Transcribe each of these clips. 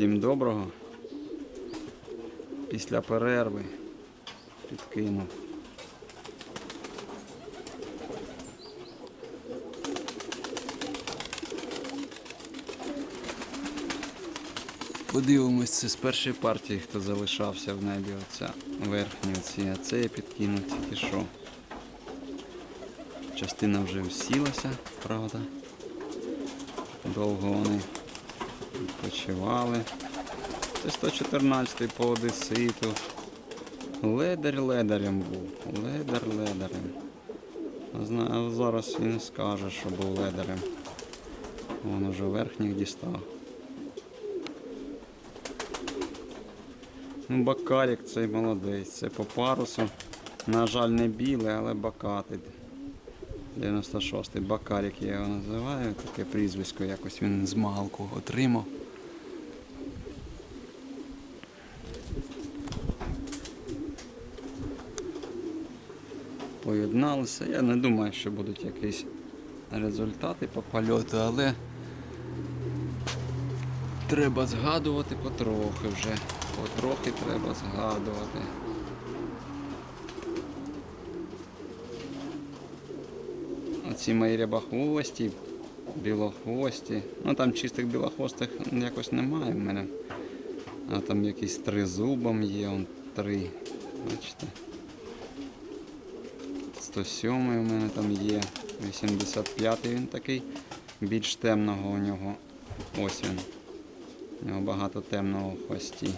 Всім доброго. Після перерви підкинув. Подивимось, це з першої партії, хто залишався в небі. Оця верхня оці, а це я підкинув тільки що. Частина вже всілася, правда. Довго вони відпочивали. Це 114 по одеситу. Ледар ледарем був. Ледар ледарем. А зараз не скаже, що був ледарем. Вон уже верхніх дістав. Ну, бакарік цей молодець. Це по парусу. На жаль, не білий, але бакатий. 96-й Бакарік я його називаю, таке прізвисько якось він з малку отримав. Поєдналися. Я не думаю, що будуть якісь результати по польоту, але треба згадувати потрохи вже. Потрохи треба згадувати. Оці мої рябохвості, білохвості. Ну там чистих білохвостих якось немає в мене. А там якісь три зубом є, он три. Бачите? 107 у мене там є. 85 він такий. Більш темного у нього. Ось він. У нього багато темного в хвості.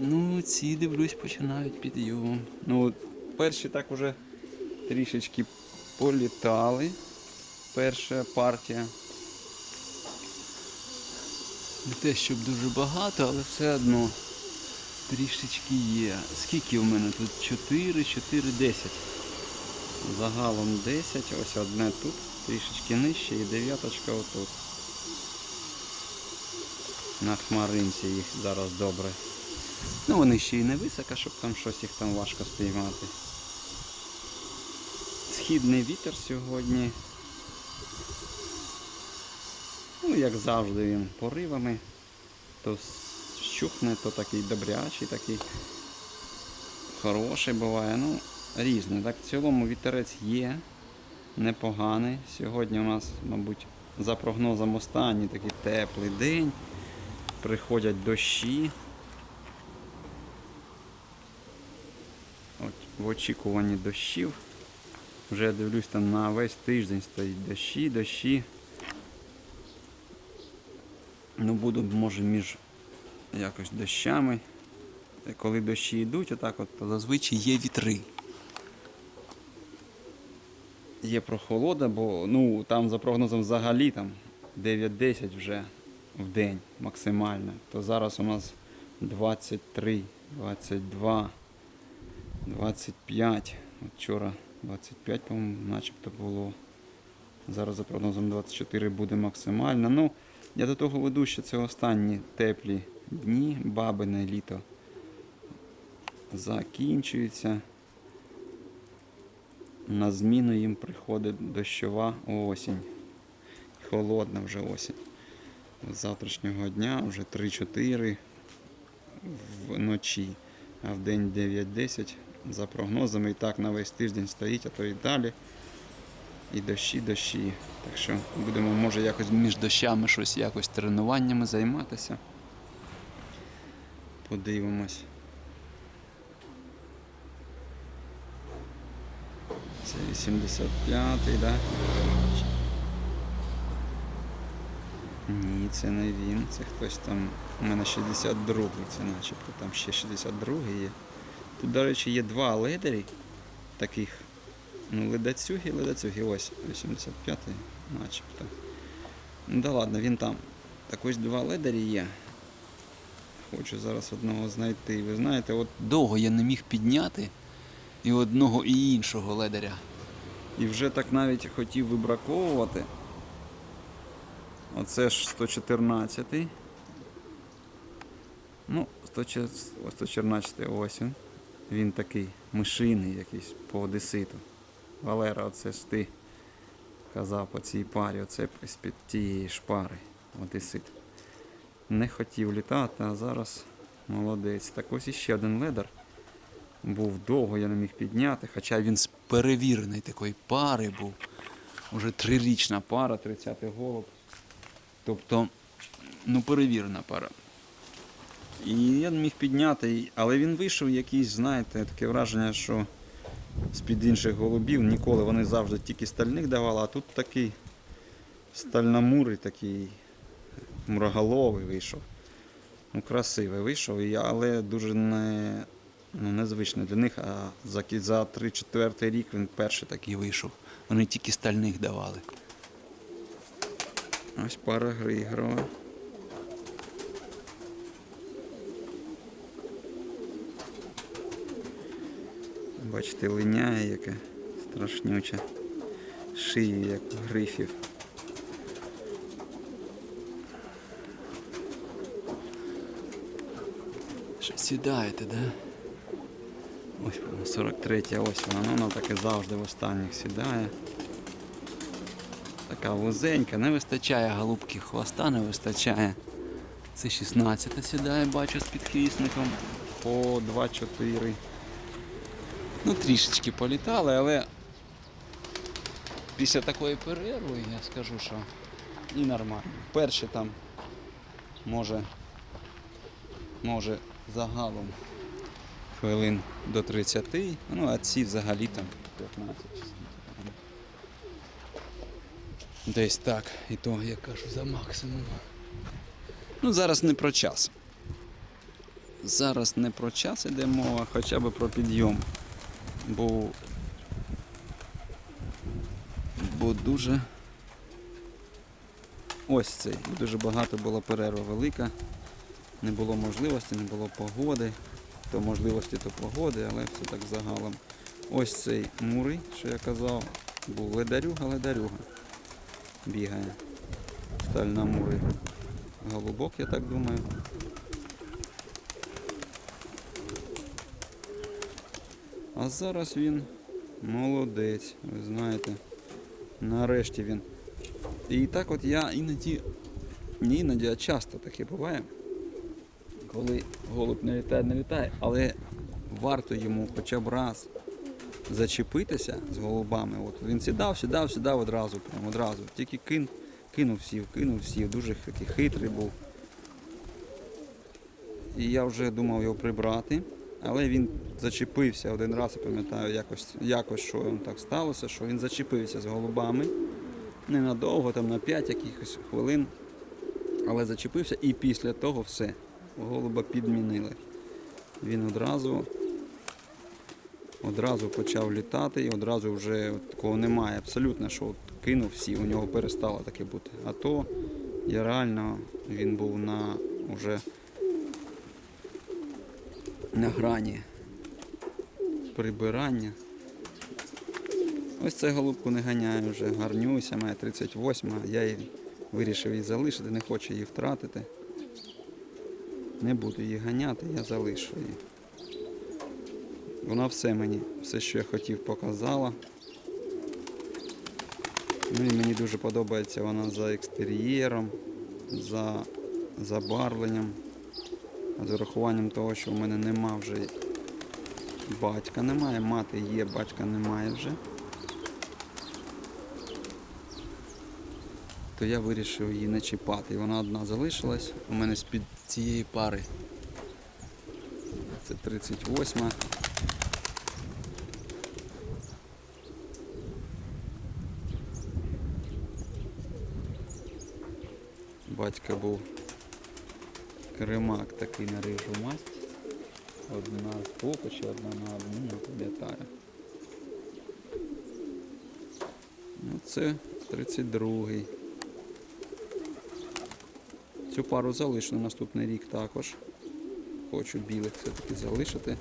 Ну, ці дивлюсь, починають підйом. Ну, от перші так уже трішечки політали. Перша партія. Не те, щоб дуже багато, але все одно трішечки є. Скільки в мене тут? 4, 4, 10. Загалом 10, ось одне тут, трішечки нижче і дев'яточка отут. На хмаринці їх зараз добре. Ну вони ще й не високо, щоб там щось їх там важко спіймати. Східний вітер сьогодні. Ну, як завжди він поривами. То щухне, то такий добрячий, такий хороший буває. Ну, різний. Так, в цілому вітерець є непоганий. Сьогодні у нас, мабуть, за прогнозом останній такий теплий день. Приходять дощі. От, в очікуванні дощів. Вже я дивлюсь там на весь тиждень стоїть дощі, дощі. Ну буду, може, між якось дощами. Коли дощі йдуть, отак от, то зазвичай є вітри. Є прохолода, бо ну, там за прогнозом взагалі там 9-10 вже в день максимально. То зараз у нас 23, 22. 25. От Вчора 25, по-моєму, начебто було. Зараз за прогнозом 24 буде максимально. Ну, я до того веду, що це останні теплі дні, бабине літо закінчується. На зміну їм приходить дощова осінь. Холодна вже осінь. З завтрашнього дня вже 3-4 вночі, а в день 9-10 за прогнозами і так на весь тиждень стоїть, а то і далі. І дощі, дощі. Так що будемо, може, якось між дощами щось якось тренуваннями займатися. Подивимось. Це 85-й, да? Ні, це не він, це хтось там. У мене 62-й, це начебто там ще 62-й є. Тут, до речі, є два ледері таких. Ну, ледацюги, ледацюги, ось 85-й, начебто. Ну да ладно, він там. Так ось два ледері є. Хочу зараз одного знайти. Ви знаєте, от довго я не міг підняти і одного, і іншого ледаря. І вже так навіть хотів вибраковувати. Оце ж 114-й. Ну, 114 ось він. Він такий мишиний якийсь по одеситу. Валера, оце ж ти казав по цій парі, оце з-під тієї ж пари. Одесит. Не хотів літати, а зараз молодець. Так ось іще один ледар. Був довго, я не міг підняти, хоча він з перевіреної такої пари був. Уже трирічна пара, 30-й голуб. Тобто, ну, перевірена пара. І я не міг підняти, але він вийшов якийсь, знаєте, таке враження, що з-під інших голубів ніколи вони завжди тільки стальних давали, а тут такий стальномурий, такий муроголовий вийшов. Ну, красивий вийшов, але дуже не, ну, незвичний для них. А за, за 3-4 рік він перший такий вийшов. Вони тільки стальних давали. Ось пара гри ігрова. Бачите, линяє яке страшнюче. Шиї, як у грифів. Що сідаєте, да? Ось 43 ось вона, ну вона так і завжди в останніх сідає. Така вузенька, не вистачає голубки, хвоста не вистачає. Це 16 сідає, бачу з підхвісником. По 2-4. Ну, трішечки політали, але після такої перерви я скажу, що і нормально. Перші там може, може загалом хвилин до 30, ну а ці взагалі там 15 чи. Десь так. І то я кажу за максимум. Ну зараз не про час. Зараз не про час іде мова, хоча б про підйом. Бо, бо дуже ось цей. Дуже багато було перерва велика. Не було можливості, не було погоди. То можливості, то погоди, але все так загалом. Ось цей мурий, що я казав, був ледарюга, ледарюга. Бігає. Стальна мурий. Голубок, я так думаю. А зараз він молодець, ви знаєте. Нарешті він. І так от я іноді, не іноді, а часто таке буває, коли голуб не літає, не літає, але варто йому хоча б раз зачепитися з голубами. От він сідав, сідав, сідав одразу, прямо одразу. Тільки кин, кинув сів, кинув сів, дуже такий хитрий був. І я вже думав його прибрати, але він зачепився один раз, я пам'ятаю, якось, якось що так сталося, що він зачепився з голубами. Ненадовго, там на 5 якихось хвилин, але зачепився і після того все. Голуба підмінили. Він одразу, одразу почав літати і одразу вже такого немає. Абсолютно, що от кинув всі, у нього перестало таке бути. А то я реально він був на вже на грані прибирання. Ось цю голубку не ганяю вже, гарнюся, має 38, я її вирішив її залишити, не хочу її втратити. Не буду її ганяти, я залишу її. Вона все мені, все, що я хотів, показала. Ну і мені дуже подобається вона за екстер'єром, за забарвленням, з урахуванням того, що в мене нема вже батька немає, мати є, батька немає вже. То я вирішив її не чіпати. Вона одна залишилась у мене з-під цієї пари. Це 38. Батька був кремак такий на рижу масть. Одна з боку чи одна на одну, не пам'ятаю. Ну це 32-й. Цю пару залишу на наступний рік також. Хочу білих все-таки залишити.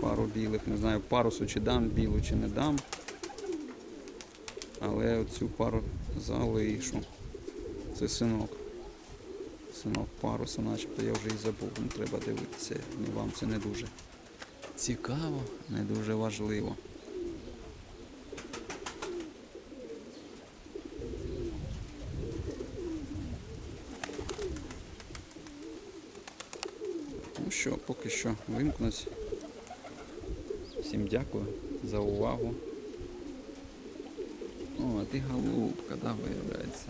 Пару білих. Не знаю, парусу чи дам білу, чи не дам. Але оцю пару залишу. Це синок написано паруса, начебто я вже і забув, не треба дивитися, ну вам це не дуже цікаво, не дуже важливо. Ну що, поки що вимкнусь. Всім дякую за увагу. О, а ти голубка, да, виявляється.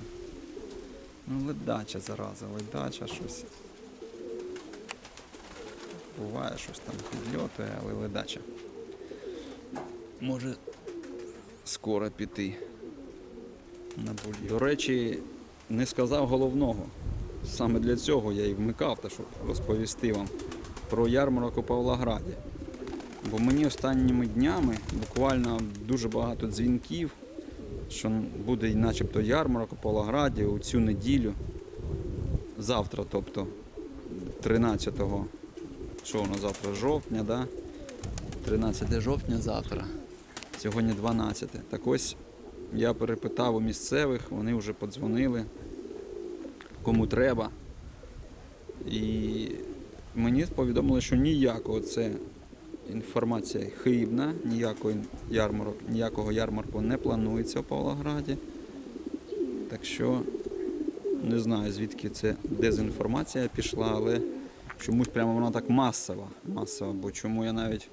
Ну, ледача зараза, ледача щось. Буває щось там підльотує, але ледача. Може скоро піти на бульйон. До речі, не сказав головного. Саме для цього я і вмикав, та щоб розповісти вам про ярмарок у Павлограді. Бо мені останніми днями буквально дуже багато дзвінків, що буде начебто ярмарок у Павлограді у цю неділю. Завтра, тобто 13-го, що воно завтра, жовтня, да? 13 жовтня завтра. Сьогодні 12. Так ось я перепитав у місцевих, вони вже подзвонили, кому треба. І мені повідомили, що ніякого це інформація хибна, ніякого ярмарок, ніякого ярмарку не планується в Павлограді. Так що не знаю звідки це дезінформація пішла, але чомусь прямо вона так масова. масова бо чому я навіть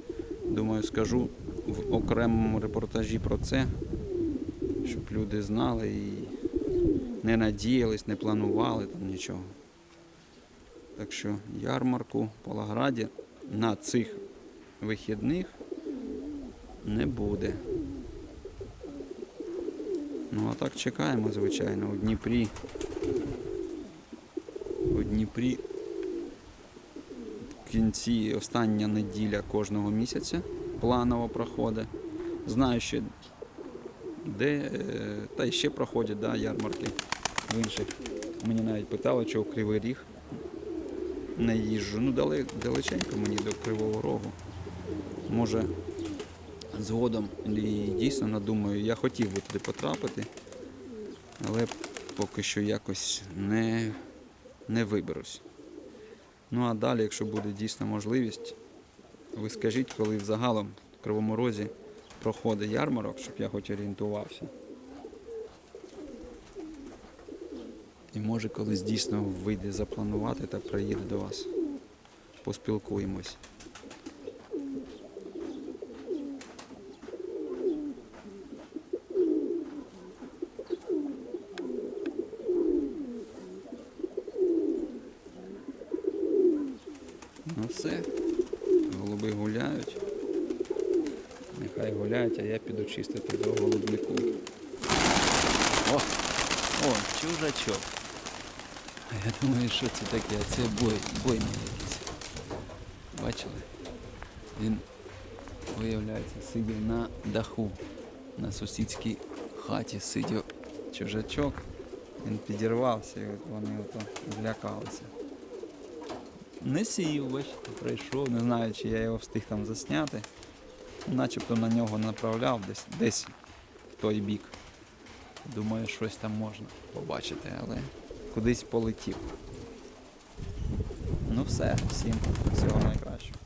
думаю скажу в окремому репортажі про це, щоб люди знали і не надіялись, не планували там нічого. Так що ярмарку в Павлограді на цих вихідних не буде. Ну а так чекаємо, звичайно, у Дніпрі. У Дніпрі в кінці остання неділя кожного місяця планово проходить. Знаю ще де, е, та й ще проходять да, ярмарки в інших. Мені навіть питали, чого Кривий Ріг не їжджу. Ну, далеченько мені до Кривого Рогу. Може, згодом дійсно надумаю, я хотів би туди потрапити, але поки що якось не, не виберусь. Ну а далі, якщо буде дійсно можливість, ви скажіть, коли взагалом в Кривому Розі проходить ярмарок, щоб я хоч орієнтувався. І може колись дійсно вийде запланувати та приїду до вас. Поспілкуємось. Ну все, голуби гуляють. Нехай гуляють, а я піду чистити до голубнику. О! О, чужачок. А я думаю, що це таке? А це бой, бойний якийсь. Бачили? Він, виявляється, сидів на даху, на сусідській хаті сидів чужачок. Він підірвався і вони ото злякалися. Не сів, бачите, прийшов, не знаю, чи я його встиг там засняти. Начебто на нього направляв десь, десь в той бік. Думаю, щось там можна побачити, але кудись полетів. Ну все, всім всього найкращого.